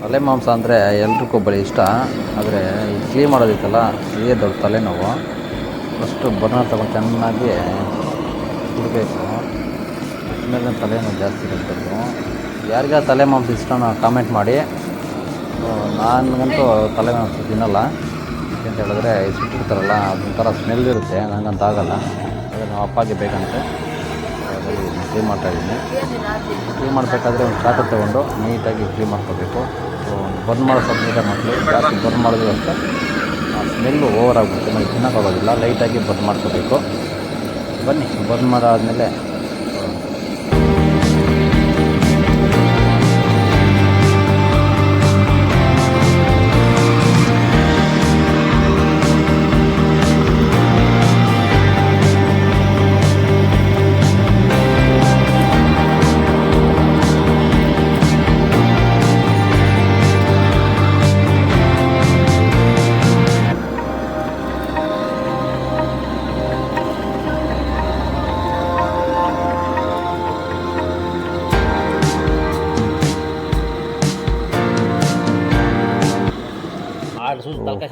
ತಲೆ ಮಾಂಸ ಅಂದರೆ ಎಲ್ರಿಗೂ ಬರೀ ಇಷ್ಟ. ಆದರೆ ಈ ಕ್ಲೀನ್ ಮಾಡೋದಿತ್ತಲ್ಲ ಇದೇ ದೊಡ್ಡ ತಲೆನೋವು. ಫಸ್ಟು ಬರ್ನರ್ ತಗೊಂಡು ಚೆನ್ನಾಗಿ ಇಡಬೇಕು ಆಮೇಲೆ ತಲೆನೋವು ಜಾಸ್ತಿ ಇರಬೇಕು ಯಾರಿಗ ತಲೆ ಮಾಂಸ ಇಷ್ಟನ ಕಾಮೆಂಟ್ ಮಾಡಿ. ನನಗಂತೂ ತಲೆ ಮಾಂಸ ತಿನ್ನಲ್ಲ. ಅಂತ ಹೇಳಿದ್ರೆ ಸುಟ್ಟಿರ್ತಾರಲ್ಲ ಅದೊಂಥರ ಸ್ಮೆಲ್ ಇರುತ್ತೆ. ನನಗಂತ ಆಗಲ್ಲ. ಅದೇ ನಾವು ಅಪ್ಪಗೆ ಬೇಕಂತೆ. ಹಾಗಾಗಿ ಕ್ಲೀನ್ ಮಾಡ್ತಾಯಿದ್ದೀನಿ ಕ್ಲೀನ್ ಮಾಡಬೇಕಾದ್ರೆ ಒಂದು ಚಾಕು ತೊಗೊಂಡು ನೀಟಾಗಿ ಕ್ಲೀನ್ ಮಾಡ್ಕೋಬೇಕು. ಬಂದ್ ಮಾಡೋ ಸ್ವಲ್ಪ ನೀಟಾಗಿ ಮಾಡ್ತೀವಿ ಜಾಸ್ತಿ ಬಂದ್ ಮಾಡಿದ್ರು ಅಂತ ಸ್ಮೆಲ್ಲು ಓವರ್ ಆಗಿಬಿಡುತ್ತೆ ನಮಗೆ ತಿನ್ನೋಕ್ಕಾಗೋದಿಲ್ಲ. ಲೈಟಾಗಿ ಬಂದ್ ಮಾಡ್ಕೋಬೇಕು. ಬನ್ನಿ. ಬಂದ್ ಮಾಡಾದಮೇಲೆ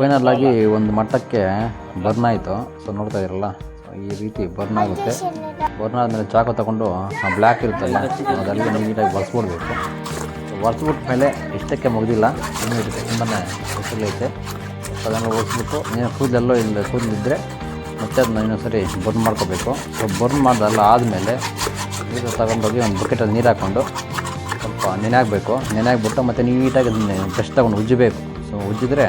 ಫೈನಲ್ ಆಗಿ ಒಂದು ಮಟ್ಟಕ್ಕೆ ಬರ್ನ್ ಆಯಿತು. ಸೊ ನೋಡ್ತಾ ಇರಲ್ಲ. ಈ ರೀತಿ ಬರ್ನ್ ಆಗುತ್ತೆ. ಬರ್ನ್ ಆದಮೇಲೆ ಚಾಕು ತಗೊಂಡು ಆ ಬ್ಲ್ಯಾಕ್ ಇರುತ್ತಲ್ಲ ಅದರಲ್ಲಿ ನೀಟಾಗಿ ಒರೆಸ್ಬಿಡ್ಬೇಕು ಒರೆಸ್ಬಿಟ್ಟ ಮೇಲೆ ಇಷ್ಟಕ್ಕೆ ಮುಗಿದಿಲ್ಲ. ಇನ್ನೂ ಇದೆ ತುಂಬಾ ಐತೆ. ಅದನ್ನು ಒರೆಸ್ಬಿಟ್ಟು ನೀನು ಕೂದಲೆಲ್ಲೋ ಇಲ್ಲ ಕೂದಲಿದ್ದರೆ ಮತ್ತೆ ಅದನ್ನ ಇನ್ನೊಂದ್ಸರಿ ಬರ್ನ್ ಮಾಡ್ಕೋಬೇಕು. ಸೊ ಬರ್ನ್ ಮಾಡ್ದಲ್ಲ ಆದಮೇಲೆ ನೀರು ತಗೊಂಡೋಗಿ ಒಂದು ಬಕೆಟಲ್ಲಿ ನೀರು ಹಾಕ್ಕೊಂಡು ಸ್ವಲ್ಪ ನೆನೆ ಹಾಕಬೇಕು. ನೆನೆ ಹಾಕ್ಬಿಟ್ಟು ಮತ್ತು ನೀಟಾಗಿ ಅದನ್ನ ಫ್ರೆಶ್ ತಗೊಂಡು ಉಜ್ಜಬೇಕು. ಸೊ ಉಜ್ಜಿದ್ರೆ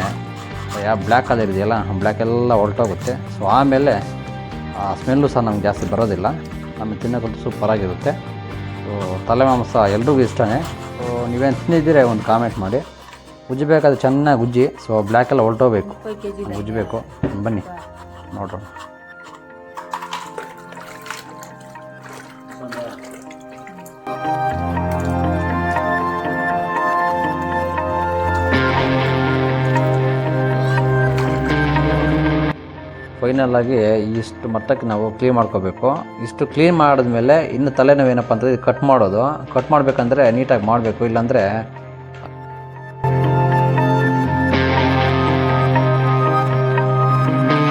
ಯಾವ ಬ್ಲ್ಯಾಕ್ ಕಲರ್ ಇದೆಯಲ್ಲ ಬ್ಲ್ಯಾಕ್ ಎಲ್ಲ ಹೊರಟೋಗುತ್ತೆ. ಸೊ ಆಮೇಲೆ ಆ ಸ್ಮೆಲ್ಲು ಸಹ ನಮ್ಗೆ ಜಾಸ್ತಿ ಬರೋದಿಲ್ಲ. ನಮಗೆ ತಿನ್ನೋಕ್ಕಂತೂ ಸೂಪರಾಗಿರುತ್ತೆ ಸೊ ತಲೆ ಮಾಂಸ ಎಲ್ರಿಗೂ ಇಷ್ಟನೇ. ಸೊ ನೀವೇನು ತಿಂದಿದ್ದೀರ ಒಂದು ಕಾಮೆಂಟ್ ಮಾಡಿ. ಉಜ್ಜಬೇಕಾದ್ರೆ ಚೆನ್ನಾಗಿ ಉಜ್ಜಿ. ಸೊ ಬ್ಲ್ಯಾಕೆಲ್ಲ ಹೊರಟೋಗ್ಬೇಕು. ಉಜ್ಜಬೇಕು. ಬನ್ನಿ ನೋಡ್ರಿ ಫೈನಲ್ ಆಗಿ ಇಷ್ಟು ಮಟ್ಟಕ್ಕೆ ನಾವು ಕ್ಲೀನ್ ಮಾಡ್ಕೋಬೇಕು. ಇಷ್ಟು ಕ್ಲೀನ್ ಮಾಡಿದ್ಮೇಲೆ ಇನ್ನು ತಲೆನೋವು ಏನಪ್ಪ ಇದು ಕಟ್ ಮಾಡೋದು. ಕಟ್ ಮಾಡಬೇಕಂದ್ರೆ ನೀಟಾಗಿ ಮಾಡಬೇಕು. ಇಲ್ಲಾಂದರೆ